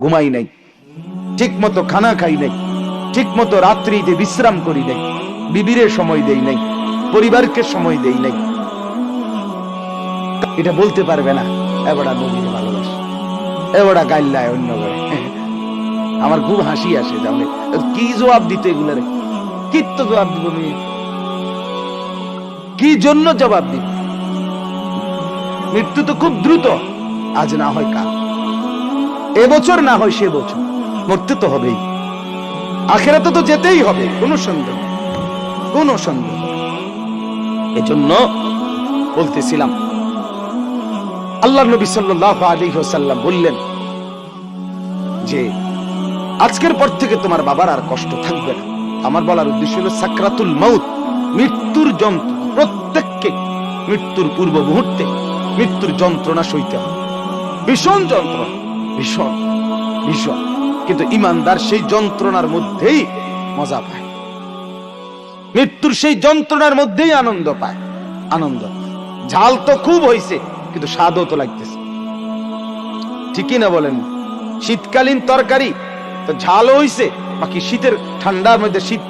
ঘুমাই নাই। ঠিক মতো খানা খাই নাই। ঠিক মতো রাত্রিতে বিশ্রাম করি নাই। বিবিরে সময় দেই নাই। পরিবারকে সময় দেই নাই। এটা বলতে পারবে না। এবারা নবীর ভালোবাসে। এবারা গাইল্লায় অন্য করে আমার খুব হাসি আসে কি জবাব দিতে এগুলারে কি তো জবাব দিব কি জন্য জবাব দিব মৃত্যু তো খুব দ্রুত। আজ না হয় কাল। এবছর না হয় সে বছর মরতে তো হবেই। আখেরাতে তো যেতেই হবে, কোনো সন্দেহ কোনো সন্দেহ এজন্য বলতেছিলাম, আল্লাহ নবী সাল্লাল্লাহু আলাইহি ওয়াসাল্লাম বললেন যে, আজকের পর থেকে তোমার বাবার আর কষ্ট থাকবে না। আমার বলার উদ্দেশ্য হলো সাকরাতুল মাউত, মৃত্যুর যন্ত্র, প্রত্যেককে মৃত্যুর পূর্ব মুহূর্তে মৃত্যুর যন্ত্রণা সইতে হবে। ভীষণ যন্ত্রণা। ভীষণ ভীষণ। কিন্তু ইমানদার সেই যন্ত্রণার মধ্যেই মজা পায়। মৃত্যুর সেই যন্ত্রণার মধ্যেই আনন্দ পায়। আনন্দ ঝাল তো খুব হয়েছে কিন্তু স্বাদও তো লাগতেছে। ঠিকই না বলেন, শীতকালীন তরকারি তো ঝালও হইছে, বাকি শীতের ঠান্ডার মধ্যে শীত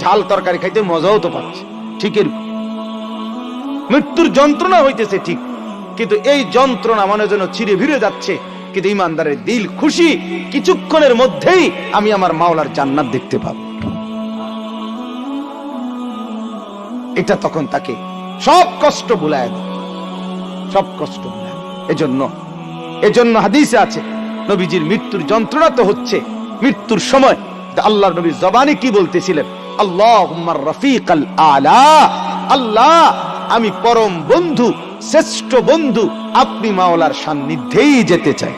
ঝাল তরকারি খাইতে মজাও তো পাচ্ছে। ঠিকের মৃত্যুর যন্ত্রণা হইতেছে ঠিক, কিন্তু এই যন্ত্রণা মনে যেন চিরে ভিড়ে যাচ্ছে কিন্তু ইমানদারের দিল, খুশি, কিছুক্ষণের মধ্যেই আমি আমার মাওলার জান্নাত দেখতে পাবো। এটা তখন তাকে সব কষ্ট ভুলায় সব কষ্ট এজন্য এজন্য হাদিসে আছে, নবীজির মৃত্যুর যন্ত্রণা তো হচ্ছে, মৃত্যুর সময় আল্লাহ নবী জবানে কি বলতেছিলেন? আল্লাহ রফিক আলা, আল্লাহ, আমি পরম বন্ধু, শ্রেষ্ঠ বন্ধু, আপনি মাওলার সান্নিধ্যেই যেতে চাই।